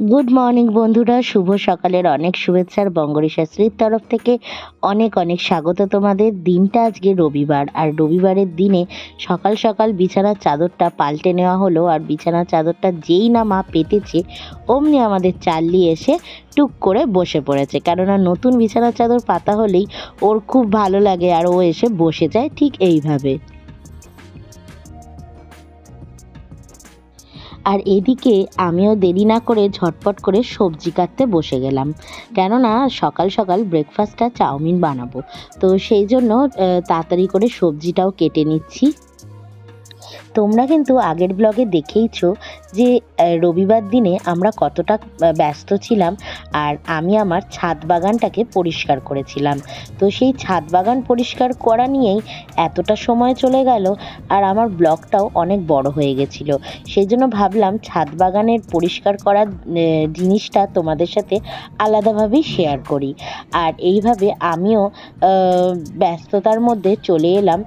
Good morning বন্ধুরা। শুভ সকালের অনেক শুভেচ্ছার বঙ্গরী শাস্ত্রীর তরফ থেকে অনেক অনেক স্বাগত তোমাদের। দিনটা আজকে রবিবার, আর রবিবারের দিনে সকাল সকাল বিছানার চাদরটা পাল্টে নেওয়া হলো, আর বিছানার চাদরটা যেই না মা পেতেছে, অমনি আমাদের চাল্লি এসে টুক করে বসে পড়েছে। কেননা নতুন বিছানার চাদর পাতা হলেই ওর খুব ভালো লাগে, আর ও এসে বসে যায় ঠিক এইভাবে। আর এদিকে আমিও দেরি না করে ঝটপট করে সবজি কাটতে বসে গেলাম। কেননা সকাল সকাল ব্রেকফাস্টটা চাউমিন বানাবো। তো সেই জন্য তাড়াতাড়ি করে সবজিটাও কেটে নিচ্ছি। তোমরা কিন্তু আগের ব্লগে দেখেইছো যে রবিবার দিনে আমরা কতটা ব্যস্ত ছিলাম আর আমি আমার ছাদ বাগানটাকে পরিষ্কার করেছিলাম। তো সেই ছাদ বাগান পরিষ্কার করা নিয়েই এতটা সময় চলে গেল আর আমার ব্লগটাও অনেক বড় হয়ে গেছিল। সেই জন্য ভাবলাম ছাদ বাগানের পরিষ্কার আহ, জিনিসটা তোমাদের সাথে আলাদাভাবেই শেয়ার করি। আর এইভাবে আমিও ব্যস্ততার মধ্যে চলে এলাম।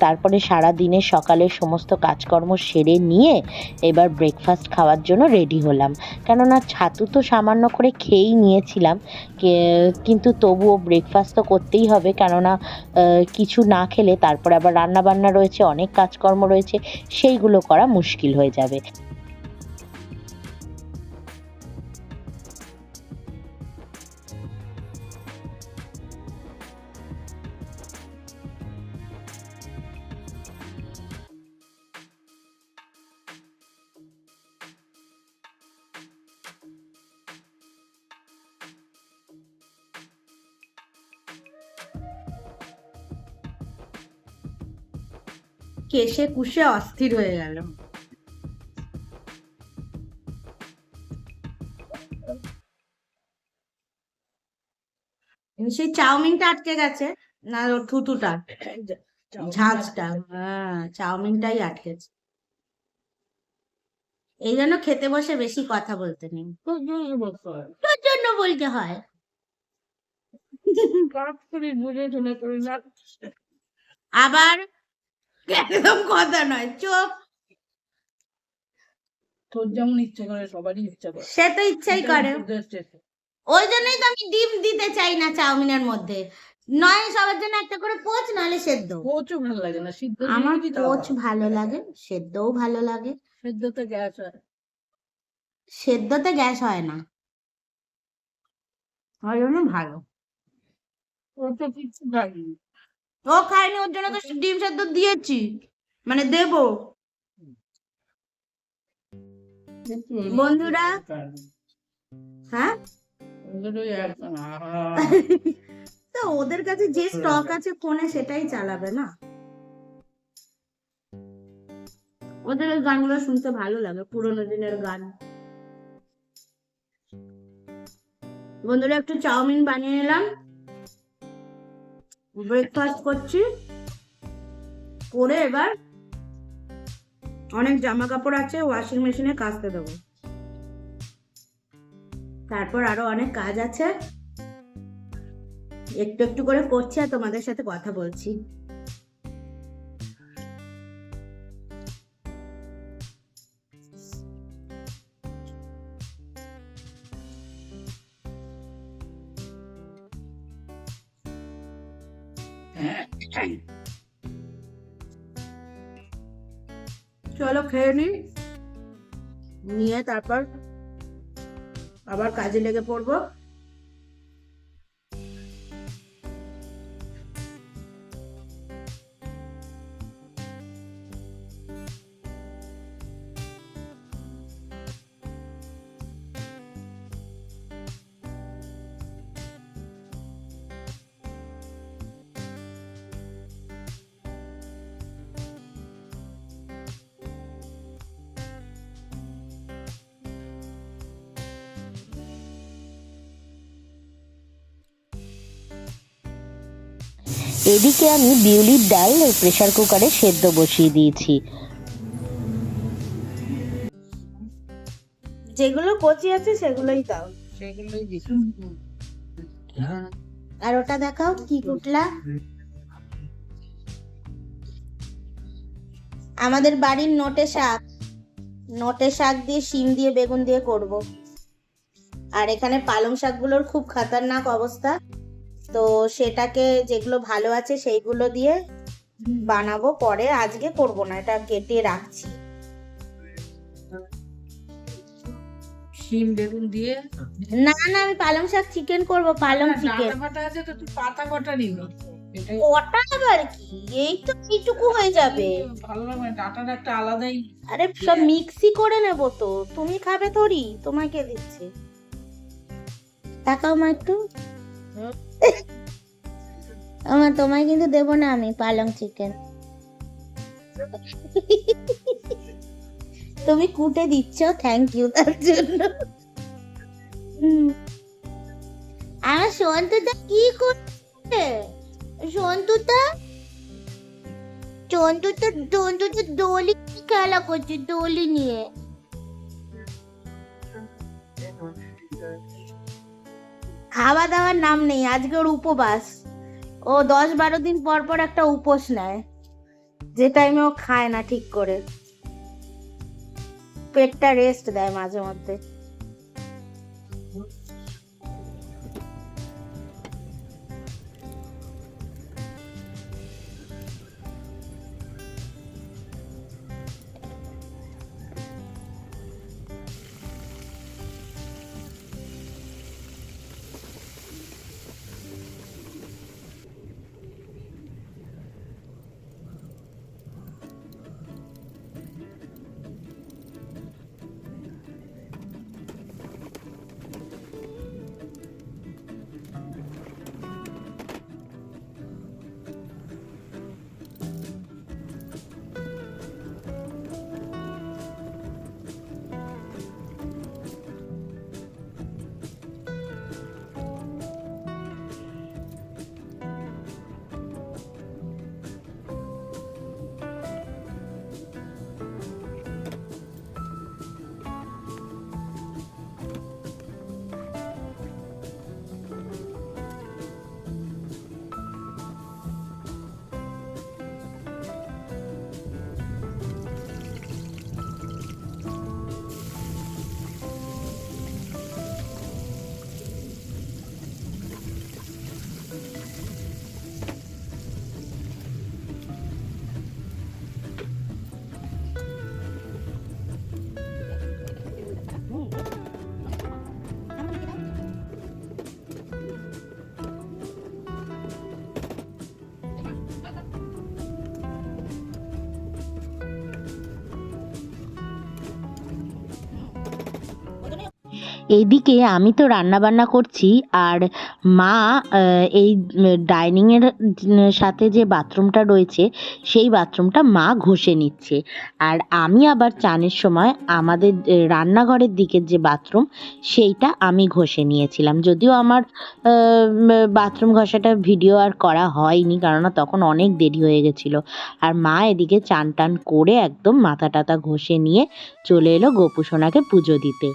তারপরে সারা দিনের সকালের সমস্ত কাজকর্ম সেরে নিয়ে এবার ব্রেকফাস্ট খাওয়ার জন্য রেডি হলাম। কেননা ছাতু তো সামান্য করে খেয়েই নিয়েছিলাম কিন্তু তবুও ব্রেকফাস্ট তো করতেই হবে, কেননা কিছু না খেলে তারপরে আবার রান্নাবান্না রয়েছে, অনেক কাজকর্ম রয়েছে, সেইগুলো করা মুশকিল হয়ে যাবে। কেশে কুশে অস্থির হয়ে গেল। সেই চাউমিনটা আটকে গেছে না ওর থুতুটা। ঝাঁঝটা হ্যাঁ চাউমিনটাই আটকেছে। এই জন্য খেতে বসে বেশি কথা বলতে নেই। তোর জন্য বলতে হয়। আবার একদম কথা নয় চোখ তোর যেমন ইচ্ছা করে সবারই ইচ্ছা করে। সে তো ইচ্ছাই করে। ওই জন্যই তো আমি ডিম দিতে চাই না চাউমিনের মধ্যে। নয় সবার জন্য একটা করে পোচ নাহলে সেদ্ধ। কোচও ভালো লাগে না সিদ্ধ আমার পোচ ভালো। লাগে। সেদ্ধও ভালো লাগে। সেদ্ধতে গ্যাস হয়। সেদ্ধতে গ্যাস হয় না। ওই জন্য ভালো। ও কিছু খাইনি ও খায়নি ওর জন্য তো ডিম সেদ্ধ দিয়েছি। মানে দেবো। বন্ধুরা হ্যাঁ। তো ওদের কাছে যে স্টক আছে ফোনে সেটাই চালাবে না? ওদের ওই গানগুলো শুনতে ভালো লাগে পুরোনো দিনের গান। বন্ধুরা একটু চাউমিন বানিয়ে নিলাম ব্রেকফাস্ট করছি। করে এবার অনেক জামা কাপড় আছে ওয়াশিং মেশিনে কাচতে দেবো। তারপর আরও অনেক কাজ আছে। একটু একটু করে করছি আর তোমাদের সাথে কথা বলছি। তারপর আবার কাজে লেগে পড়ব। এদিকে আমি বিউলির ডাল প্রেসার কুকারে সেদ্ধ বসিয়ে দিয়েছি। যেগুলো কচি আছে সেগুলোই দাও। সেগুলোই দিছি আর ওটা দেখাও কি কুটলা। আমাদের বাড়ির নোটে শাক। নোটে শাক দিয়ে শিম দিয়ে বেগুন দিয়ে করব। আর এখানে পালং শাকগুলোর খুব খাতারনাক অবস্থা। তো সেটাকে যেগুলো ভালো আছে সেইগুলো দিয়ে বানাবো পরে আজকে করব না এটা কেটে রাখছি। শিম বেগুন দিয়ে? না না আমি পালং শাক চিকেন করব পালং চিকেন ডাঁটা আছে তো তুই পাতা কটা নিবি? কটা আবার কি? এই তো এইটুকু হয়ে যাবে। ভালো লাগবে ডাটার একটা আলাদাই। আরে সব মিক্সি করে নেব তো তুমি খাবে তোরই তোমাকে দিচ্ছি। তাকাও মা একটু। আমার তোমায় কিন্তু দেবো না আমি পালং চিকেন তুমি কুটে দিচ্ছ থ্যাংক ইউ তার জন্য। আমার সন্তুটা কি করছে? সন্তুটা চন্তুটা চন্তুটা দোলি খেলা করছে? দোলি নিয়ে। খাওয়া দাওয়ার নাম নেই আজকে ওর উপবাস। ও দশ বারো দিন পর পর একটা উপোস নেয়, যে টাইমে ও খায় না ঠিক করে। পেটটা রেস্ট দেয় মাঝে মধ্যে। এইদিকে আমি তো রান্না বান্না করছি আর মা এই ডাইনিং এর সাথে যে বাথরুমটা রয়েছে, সেই বাথরুমটা মা ঘষে নিচ্ছে। আর আমি আবার চানের সময় আমাদের রান্নাঘরের দিকের যে বাথরুম, সেইটা আমি ঘষে নিয়েছিলাম। যদিও আমার বাথরুম ঘষাটা ভিডিও আর করা হয়নি, কেননা তখন অনেক দেরি হয়ে গেছিল। আর মা এদিকে চান টান করে একদম মাথা টাথা ঘষে নিয়ে চলে এলো গোপু সোনাকে পুজো দিতে।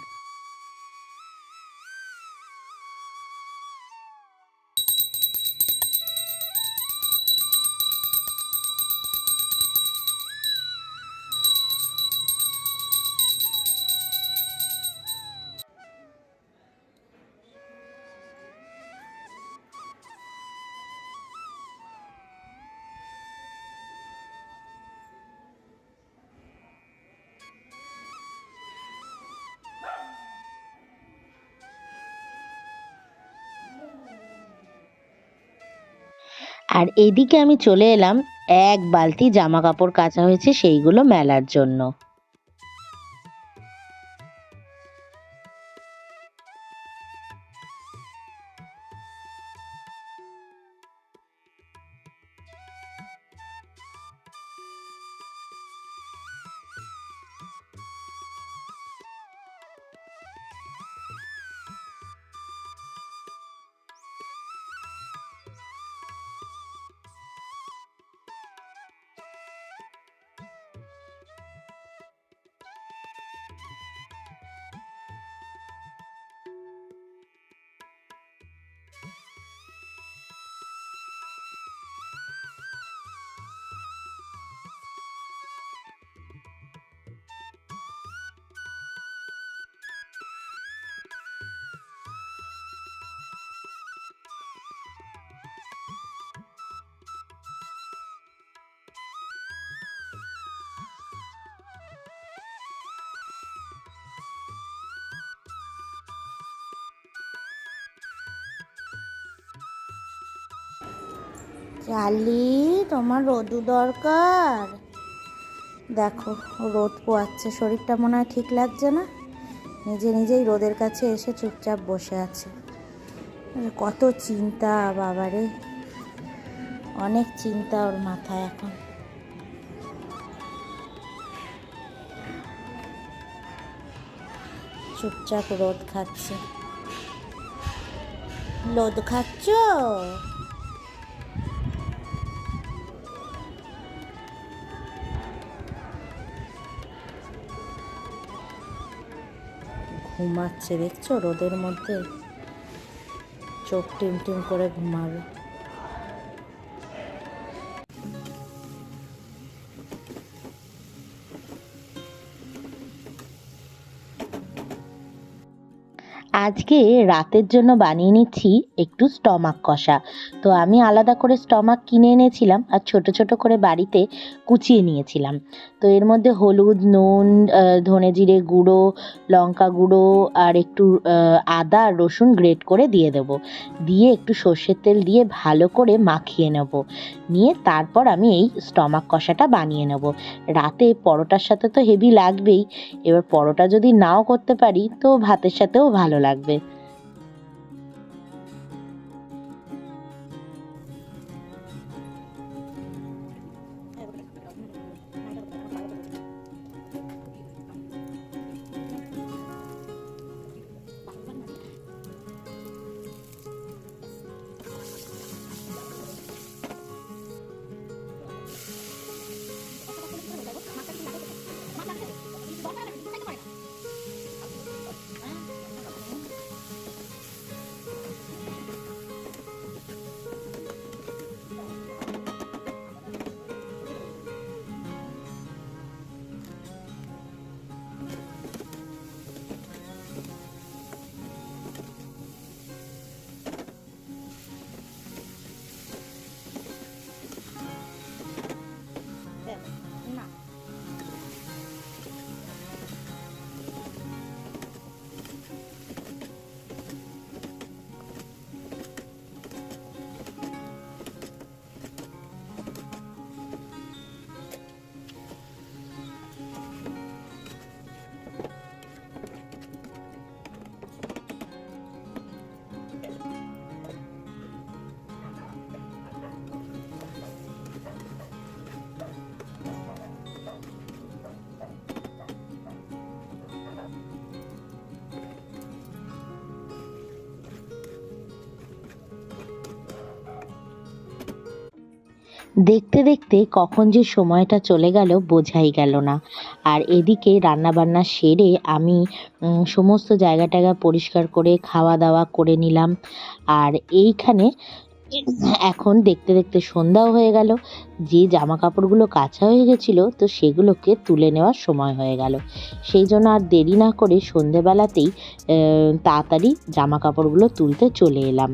আর এদিকে আমি চলে এলাম এক বালতি জামা কাপড় কাচা হয়েছে সেইগুলো মেলার জন্য। চালি তোমার রোদু দরকার। দেখো, রোদ পোয়াচ্ছে, শরীরটা মনে হয় ঠিক লাগছে না। নিজে নিজেই রোদের কাছে এসে চুপচাপ বসে আছে। কত চিন্তা, বাবারে। অনেক চিন্তা ওর মাথায় এখন। চুপচাপ রোদ খাচ্ছে। রোদ খাচ্ছ? ঘুমাচ্ছে দেখছ? রোদের মধ্যে চোখ টিম টিম করে ঘুমাবে। আজকে রাতের জন্য বানিয়ে নিচ্ছি একটু স্টমাক কষা। তো আমি আলাদা করে স্টমাক কিনে এনেছিলাম আর ছোট ছোট করে বাড়িতে কুচিয়ে নিয়েছিলাম। তো এর মধ্যে হলুদ, নুন ধনে জিরে গুঁড়ো, লঙ্কা গুঁড়ো আর একটু আদা রসুন গ্রেট করে দিয়ে দেবো। দিয়ে একটু সর্ষের তেল দিয়ে ভালো করে মাখিয়ে নেব। নিয়ে তারপর আমি এই স্টমাক কষাটা বানিয়ে নেব। রাতে পরোটার সাথে তো হেভি লাগবেই। এবার পরোটা যদি নাও করতে পারি তো ভাতের সাথেও ভালো লাগবে। দেখতে দেখতে কখন যে সময়টা চলে গেল বোঝাই গেল না। আর এদিকে রান্নাবান্না সেরে আমি সমস্ত জায়গা টায়গা পরিষ্কার করে খাওয়া দাওয়া করে নিলাম। আর এইখানে এখন দেখতে দেখতে সন্ধ্যাও হয়ে গেল। যে জামা কাপড়গুলো কাঁচা হয়ে গেছিল তো সেগুলোকে তুলে নেওয়ার সময় হয়ে গেল। সেই জন্য আর দেরি না করে সন্ধেবেলাতেই তাড়াতাড়ি জামা কাপড়গুলো তুলতে চলে এলাম।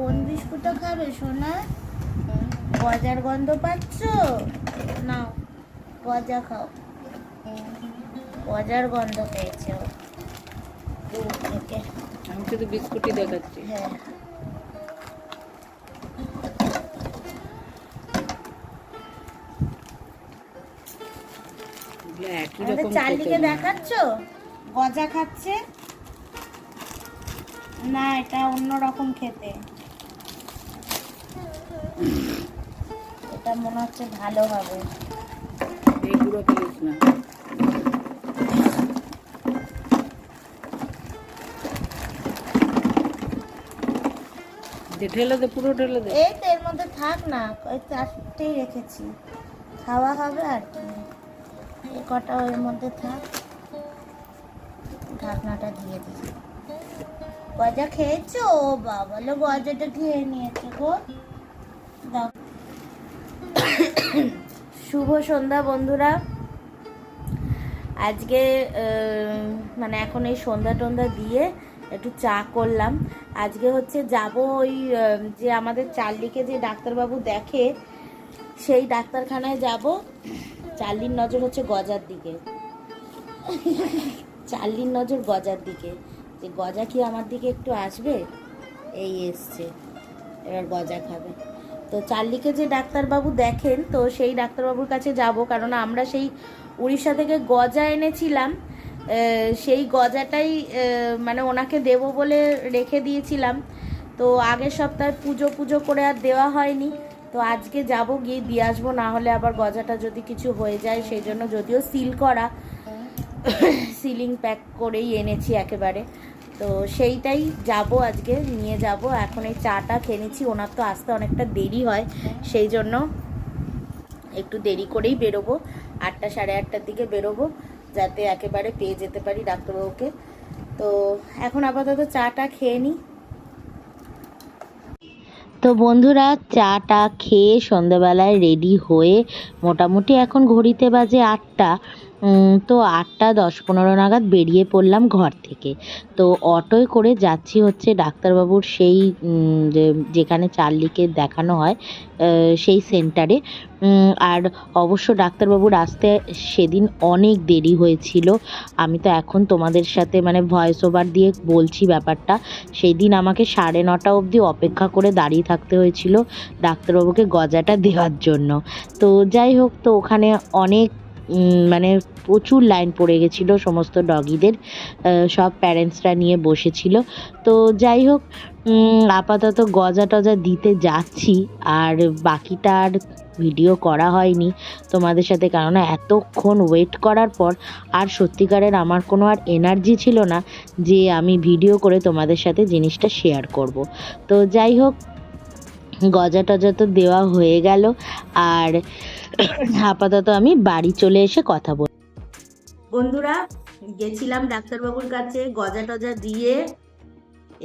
কোন বিস্কুটটা খাবে সোনা? গজার গন্ধ পাচ্ছ? নাও গজা খাও। গজার গন্ধ পেয়েছে আমি শুধু বিস্কুটই দেখাচ্ছি। হ্যাঁ। একই রকম না। দেখাচ্ছ? গজা খাচ্ছে? না এটা অন্য রকম খেতে। এটা মনে হচ্ছে ভালো হবে। এই গুঁড়ো দিয়েছ না। দে ঢেলে দে পুরো ঢেলে দে। এই তো এর মধ্যে থাক না ওই চারটেই রেখেছি। খাওয়া হবে আর কি। এই কটা ওর মধ্যে থাক। ঢাকনাটা দিয়ে দিই। গজা খেয়েছো? বাবা লো গজাটা খেয়ে নিয়েছে গো। শুভ সন্ধ্যা, বন্ধুরা। আজকে মানে এখন এই সন্ধ্যা টন্ধা দিয়ে একটু চা করলাম। আজকে হচ্ছে যাব ওই যে আমাদের চার্লিকে যে ডাক্তারবাবু দেখে, সেই ডাক্তারখানায় যাব। চার্লির নজর হচ্ছে গজার দিকে। চার্লির নজর গজার দিকে। যে গজা কি আমার দিকে একটু আসবে? এই এসছে। এবার গজা খাবে। তো চার্লিকে যে ডাক্তারবাবু দেখেন, তো সেই ডাক্তারবাবুর কাছে যাব। কারণ আমরা সেই উড়িষ্যা থেকে গজা এনেছিলাম। সেই গজাটাই মানে ওনাকে দেবো বলে রেখে দিয়েছিলাম। তো আগের সপ্তাহে পুজো পুজো করে আর দেওয়া হয়নি। তো আজকে যাব গিয়ে দিয়ে আসব, না হলে আবার গজাটা যদি কিছু হয়ে যায়, সেই জন্য যদিও সিল করা, সিলিং প্যাক করেই এনেছি একেবারে। তো সেইটাই যাব আজকে, নিয়ে যাব। এখন এই চাটা খেয়ে ওনার তো আসতে অনেকটা দেরি হয়, সেই জন্য একটু দেরি করেই বেরোবো। আটটা সাড়ে আটটার দিকে বেরোবো, যাতে একেবারে পেয়ে যেতে পারি ডাক্তারবাবুকে। তো এখন আপাতত চাটা খেয়ে নিই। তো বন্ধুরা, চাটা খেয়ে সন্ধ্যাবেলায় রেডি হয়ে মোটামুটি এখন ঘড়িতে বাজে আটটা। তো আটটা দশ পনেরো নাগাদ বেরিয়ে পড়লাম ঘর থেকে। তো অটোয় করে যাচ্ছি হচ্ছে ডাক্তারবাবুর সেই যেখানে চার্লিকে দেখানো হয় সেই সেন্টারে। আর অবশ্য ডাক্তারবাবুর আসতে সেদিন অনেক দেরি হয়েছিল। আমি তো এখন তোমাদের সাথে মানে ভয়েস ওভার দিয়ে বলছি ব্যাপারটা। সেই দিন আমাকে সাড়ে নটা অবধি অপেক্ষা করে দাঁড়িয়ে থাকতে হয়েছিল ডাক্তারবাবুকে গজাটা দেওয়ার জন্য। তো যাই হোক, তো ওখানে অনেক মানে প্রচুর লাইন পড়ে গেছিল সমস্ত ডগিদের সব প্যারেন্টসরা নিয়ে বসেছিল। তো যাই হোক আপাতত গজা টজা দিতে যাচ্ছি, আর বাকিটা আর ভিডিও করা হয়নি তোমাদের সাথে কেননা এতক্ষণ ওয়েট করার পর আর সত্যিকারের আমার কোনো আর এনার্জি ছিল না যে আমি ভিডিও করে তোমাদের সাথে জিনিসটা শেয়ার করব। তো যাই হোক গজা টজা তো দেওয়া হয়ে গেল, আর আপাতত আমি বাড়ি চলে এসে কথা বল বন্ধুরা, গেছিলাম ডাক্তারবাবুর কাছে, গজা টজা দিয়ে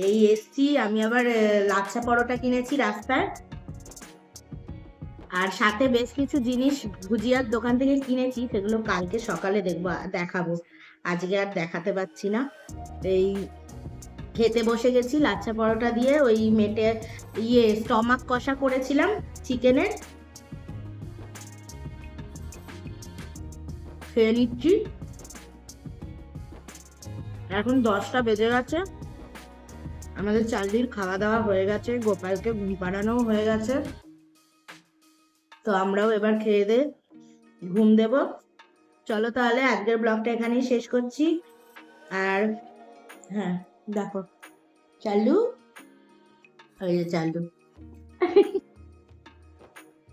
এই এসছি। আমি আবার লাচ্ছা পরোটা কিনেছি রাস্তায়। আর সাথে বেশ কিছু জিনিস ভুজিয়ার দোকান থেকে কিনেছি, সেগুলো কালকে সকালে দেখব দেখাবো। আজকে আর দেখাতে পাচ্ছি না। এই খেতে বসে গেছি লাচ্ছা পরোটা দিয়ে, ওই মেটে ইয়ে স্টমাক কষা করেছিলাম, চিকেনের। খেয়ে নিচ্ছি। এখন দশটা বেজে গেছে। আমাদের চালদির খাওয়া দাওয়া হয়ে গেছে, গোপালকে ঘুম পাড়ানোও হয়ে গেছে। তো আমরাও এবার খেয়ে দে, ঘুম দেব। চলো তাহলে আজকের ব্লগটা এখানেই শেষ করছি। আর হ্যাঁ দেখো, চালু? ওই যে চালু।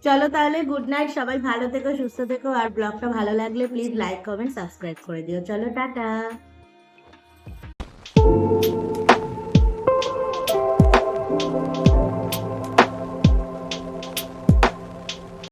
চলো তাহলে গুড নাইট সবাই ভালো থেকো, সুস্থ থেকো, আর ব্লগটা ভালো লাগলে প্লিজ লাইক কমেন্ট সাবস্ক্রাইব করে দিও। চলো, টাটা।